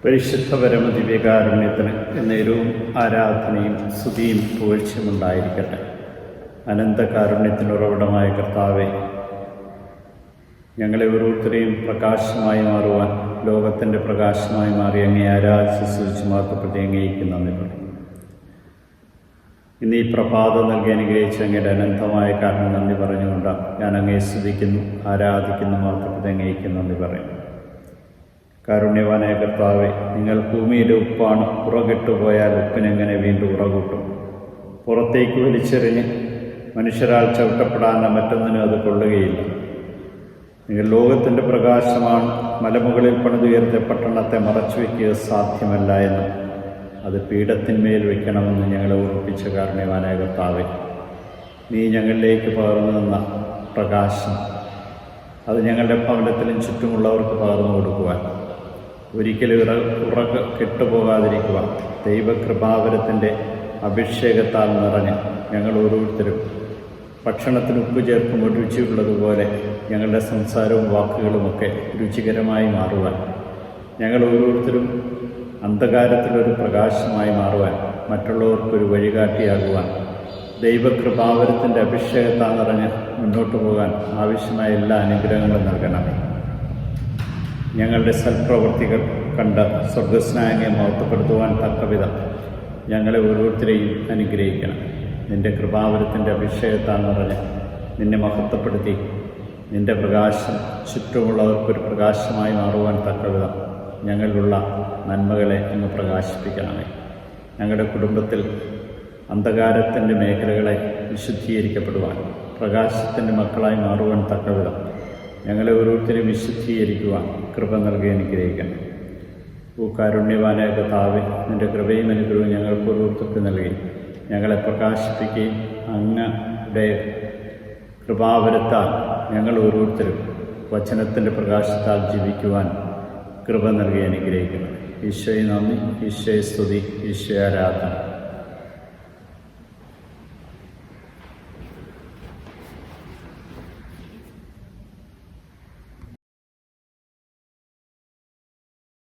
പരിശുദ്ധ പരമദിവ്യകാരുണ്യത്തിന് എന്നേരവും ആരാധനയും സ്തുതിയും പുകഴ്ചയും ഉണ്ടായിരിക്കട്ടെ. അനന്തകാരുണ്യത്തിന് ഉറവിടമായ കർത്താവെ ഞങ്ങളെ ഓരോരുത്തരെയും പ്രകാശമായി മാറുവാൻ ലോകത്തിന്റെ പ്രകാശമായി മാറി അങ്ങേ ആരാധിച്ച് സ്തുതിച്ച് മാത്രപ്പെട്ട് അങ്ങേക്ക് നന്ദി പറയും ഇന്ന് ഈ പ്രഭാതം നൽകി അനുഗ്രഹിച്ച അങ്ങയുടെ അനന്തമായ കാരണം നന്ദി പറഞ്ഞുകൊണ്ടാണ് ഞാൻ അങ്ങേ സ്തുതിക്കുന്നു ആരാധിക്കുന്നു മാത്രപ്പെട്ടി അങ്ങേക്ക് നന്ദി പറയുന്നു. കാരുണ്യവാനായ കർത്താവെ നിങ്ങൾ ഭൂമിയിലെ ഉപ്പാണ്. ഉറകെട്ടുപോയാൽ ഉപ്പിനെങ്ങനെ വീണ്ടും ഉറകൂട്ടും? പുറത്തേക്ക് വലിച്ചെറിഞ്ഞ് മനുഷ്യരാൾ ചവിട്ടപ്പെടാൻ മറ്റൊന്നിനും അത് കൊള്ളുകയില്ല. നിങ്ങൾ ലോകത്തിന്റെ പ്രകാശമാണ്. മലമുകളിൽ പണിതുയർത്തിയ പട്ടണത്തെ മറച്ചു വയ്ക്കുക സാധ്യമല്ല എന്ന്. അത് പീഠത്തിന്മേൽ വയ്ക്കണമെന്ന് ഞങ്ങളെ ഓർപ്പിച്ച കാരുണ്യവാനായ കർത്താവെ നീ ഞങ്ങളിലേക്ക് പകർന്നു നിന്ന പ്രകാശം അത് ഞങ്ങളുടെ ഭവനത്തിലും ചുറ്റുമുള്ളവർക്ക് പകർന്നു കൊടുക്കുവാൻ. ഒരിക്കലും ഇറ ഉറക്ക കെട്ടുപോകാതിരിക്കുക. ദൈവകൃപാവരത്തിന്റെ അഭിഷേകത്താൽ നിറഞ്ഞ് ഞങ്ങൾ ഓരോരുത്തരും ഭക്ഷണത്തിന് ഉപ്പ് ചേർക്കുമ്പോൾ രുചിയുള്ളതുപോലെ ഞങ്ങളുടെ സംസാരവും വാക്കുകളുമൊക്കെ രുചികരമായി മാറുവാൻ ഞങ്ങൾ ഓരോരുത്തരും അന്ധകാരത്തിലൊരു പ്രകാശമായി മാറുവാൻ മറ്റുള്ളവർക്കൊരു വഴികാട്ടിയാകുവാൻ ദൈവകൃപാവരത്തിന്റെ അഭിഷേകത്താൽ നിറഞ്ഞ് മുന്നോട്ട് പോകാൻ ആവശ്യമായ എല്ലാ അനുഗ്രഹങ്ങളും നൽകണമേ. ഞങ്ങളുടെ സൽപ്രവർത്തികൾ കണ്ട് സ്വർഗസ്നായനെ മഹത്വപ്പെടുത്തുവാൻ തക്കവിധം ഞങ്ങളെ ഓരോരുത്തരെയും അനുഗ്രഹിക്കണം. നിന്റെ കൃപാവരത്തിന്റെ അഭിഷേകത്താൽ നിറഞ്ഞ് നിന്നെ മഹത്വപ്പെടുത്തി. നിന്റെ പ്രകാശം ചുറ്റുമുള്ളവർക്കൊരു പ്രകാശമായി മാറുവാൻ തക്കവിധം ഞങ്ങളിലുള്ള നന്മകളെ അങ്ങ് പ്രകാശിപ്പിക്കണമേ. ഞങ്ങളുടെ കുടുംബത്തിൽ അന്ധകാരത്തിന്റെ മേഖലകളെ വിശുദ്ധീകരിക്കപ്പെടുവാൻ പ്രകാശത്തിന്റെ മക്കളായി മാറുവാൻ തക്കവിധം ഞങ്ങളെ ഓരോരുത്തരും വിശുദ്ധീകരിക്കുവാൻ കൃപ നൽകി അനുഗ്രഹിക്കണം ഓ കാരുണ്യവാനായ കഥാവെ നിന്റെ കൃപയും അനുഗ്രഹവും ഞങ്ങൾക്ക് ഓരോരുത്തർക്ക് നൽകി. ഞങ്ങളെ പ്രകാശിപ്പിക്കുകയും അങ്ങയുടെ കൃപാവരത്താൽ ഞങ്ങൾ ഓരോരുത്തരും വചനത്തിന്റെ പ്രകാശത്താൽ ജീവിക്കുവാൻ കൃപ നൽകി അനുഗ്രഹിക്കണം ഈശോയെ നന്ദി ഈശോയെ സ്തുതി ഈശോ ആരാധന.